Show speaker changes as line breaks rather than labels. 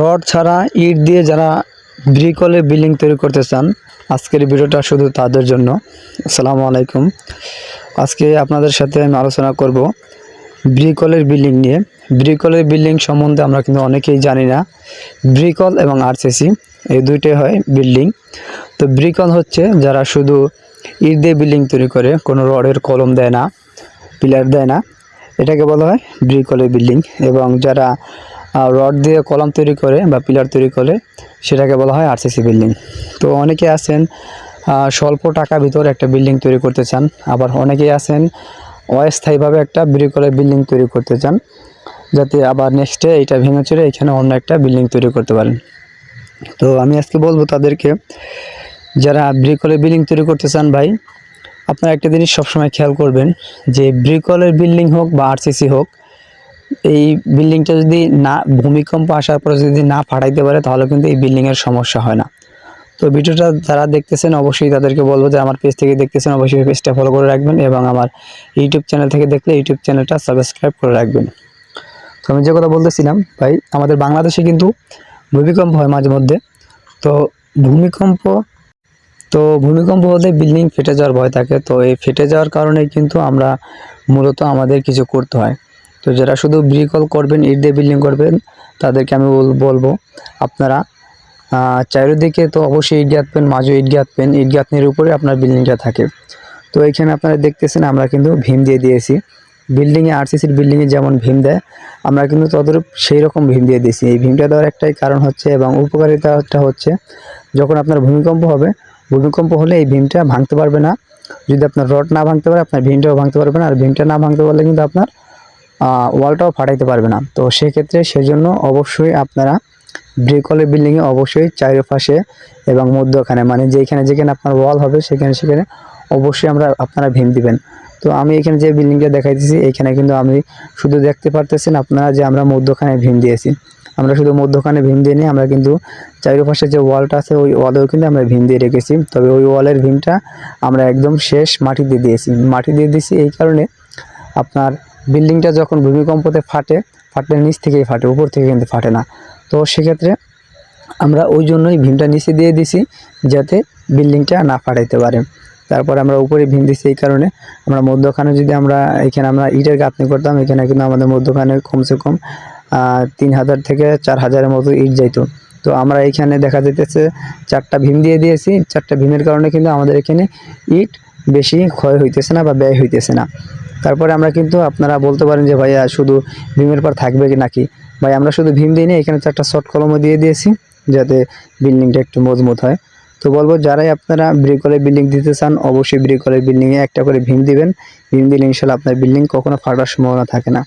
Rod ছাড়া ইট দিয়ে যারা ব্রিকলের বিল্ডিং তৈরি করতে চান, আজকের ভিডিওটা শুধু তাদের জন্য। আসসালামু আলাইকুম। আজকে আপনাদের সাথে আমি আলোচনা করব ব্রিকলের বিল্ডিং নিয়ে। ব্রিকলের বিল্ডিং সম্বন্ধে আমরা কিন্তু অনেকেই জানি না। ব্রিকল এবং আরসিসি, এই দুইটাই হয় বিল্ডিং। তো ব্রিকল হচ্ছে যারা শুধু ইট দিয়ে বিল্ডিং তৈরি করে, কোনো রডের কলম দেয় না, পিলার দেয় না, এটাকে বলা হয় ব্রিকলের বিল্ডিং। এবং যারা রড দিয়ে কলাম তৈরি করে বা পিলার তৈরি করে সেটাকে বলা হয় আরসিসি বিল্ডিং। তো অনেকে আছেন স্বল্প টাকা ভিতরে একটা বিল্ডিং তৈরি করতে চান, আবার অনেকেই আছেন অস্থায়ীভাবে একটা ব্রিকলের বিল্ডিং তৈরি করতে চান, যাতে আবার নেক্সটে এটা ভেঙে চড়ে এখানে অন্য একটা বিল্ডিং তৈরি করতে পারেন। তো আমি আজকে বলব তাদেরকে, যারা ব্রিকলের বিল্ডিং তৈরি করতে চান ভাই, আপনারা একটা জিনিস সবসময় খেয়াল করবেন, যে ব্রিকলের বিল্ডিং হোক বা আরসিসি হোক এই বিল্ডিংটা যদি না, ভূমিকম্প আসার পরে যদি না ফাটাইতে পারে, তাহলে কিন্তু এই বিল্ডিংয়ের সমস্যা হয় না। তো ভিডিওটা যারা দেখতেছেন, অবশ্যই তাদেরকে বলব যে আমার পেজ থেকে দেখতেছেন, অবশ্যই পেজটা ফলো করে রাখবেন এবং আমার ইউটিউব চ্যানেল থেকে দেখলে ইউটিউব চ্যানেলটা সাবস্ক্রাইব করে রাখবেন। তো আমি যে কথা বলতেছিলাম, ভাই, আমাদের বাংলাদেশে কিন্তু ভূমিকম্প হয় মাঝে মধ্যে। তো ভূমিকম্প তো ভূমিকম্প হলে বিল্ডিং ফেটে যাওয়ার ভয় থাকে। তো এই ফেটে যাওয়ার কারণে কিন্তু আমরা মূলত আমাদের কিছু করতে হয়। তো যারা শুধু ব্রিকল করবেন, ইট দিয়ে বিল্ডিং করবেন, তাদেরকে আমি বল- বলব, আপনারা চারিদিকে তো অবশ্যই ইট গাঁথবেন, মাঝে ইট গাঁথবেন, ইট গাঁথনির উপরে আপনার বিল্ডিংটা থাকে। তো এখানে আপনারা দেখতেছেন, আমরা কিন্তু ভীম দিয়ে দিয়েছি। বিল্ডিংয়ে আরসিসির বিল্ডিংয়ে যেমন ভীম দেয়, আমরা কিন্তু তদরূপ সেই রকম ভীম দিয়ে দিয়েছি। এই ভীমটা দেওয়ার একটাই কারণ হচ্ছে এবং উপকারিতাটা হচ্ছে, যখন আপনার ভূমিকম্প হবে, ভূমিকম্প হলে এই ভীমটা ভাঙতে পারবে না। যদি আপনার রড না ভাঙতে পারে, আপনার ভীমটাও ভাঙতে পারবে না। আর ভীমটা না ভাঙতে পারলে কিন্তু আপনার ওয়ালটাও ফাটাইতে পারবে না। তো সেক্ষেত্রে সেজন্য অবশ্যই আপনারা ব্রিকলের বিল্ডিংয়ে অবশ্যই চারিপাশে এবং মধ্যখানে মানে যেখানে যেখানে আপনার ওয়াল হবে সেখানে সেখানে অবশ্যই আমরা আপনারা ভীম দিবেন। তো আমি এখানে যে বিল্ডিংটা দেখাইতেছি, এখানে কিন্তু আমি শুধু দেখতে পারতেছেন আপনারা যে আমরা মধ্যখানে ভীম দিয়েছি। আমরা শুধু মধ্যখানে ভীম দিয়ে নিই, আমরা কিন্তু চারিপাশে যে ওয়ালটা আছে, ওই ওয়ালেও কিন্তু আমরা ভীম দিয়ে রেখেছি। তবে ওই ওয়ালের ভীমটা আমরা একদম শেষ মাটি দিয়ে দিয়েছি। মাটি দিয়ে দিয়েছি এই কারণে আপনার বিল্ডিংটা যখন ভূমিকম্পতে ফাটে, ফাটলে নিচ থেকেই ফাটে, উপর থেকে কিন্তু ফাটে না। তো সেক্ষেত্রে আমরা ওই জন্যই ভীমটা নিচে দিয়ে দিছি, যাতে বিল্ডিংটা না ফাটাইতে পারে। তারপর আমরা উপরে ভীম দিছি এই কারণে। আমরা মধ্যখানে যদি আমরা এখানে আমরা ইটের গাঁথনি করতাম, এখানে কিন্তু আমাদের মধ্যখানে কমসে কম তিন হাজার থেকে চার হাজারের মতো ইট যাইত। তো আমরা এখানে দেখা যেতেছে চারটা ভীম দিয়ে দিয়েছি। চারটা ভীমের কারণে কিন্তু আমাদের এখানে ইট বেশি ক্ষয় হইতেছে না বা ব্যয় হইতেছে না। তারপরে আমরা কিন্তু আপনারা বলতে পারেন যে, ভাইয়া, শুধু ভীমের পর থাকবে কি নাকি? ভাই, আমরা শুধু ভিম দিই এখানে একটা শর্ট কলমও দিয়ে দিয়েছি, যাতে বিল্ডিংটা একটু মজবুত হয়। তো বলব, যারাই আপনারা ব্রিকলের বিল্ডিং দিতে চান, অবশ্যই ব্রিকলের বিল্ডিংয়ে একটা করে ভিম দিবেন। ভিম দিলে ইনশাল্লাহ আপনার বিল্ডিং কখনো ফাটার সম্ভাবনা থাকে না।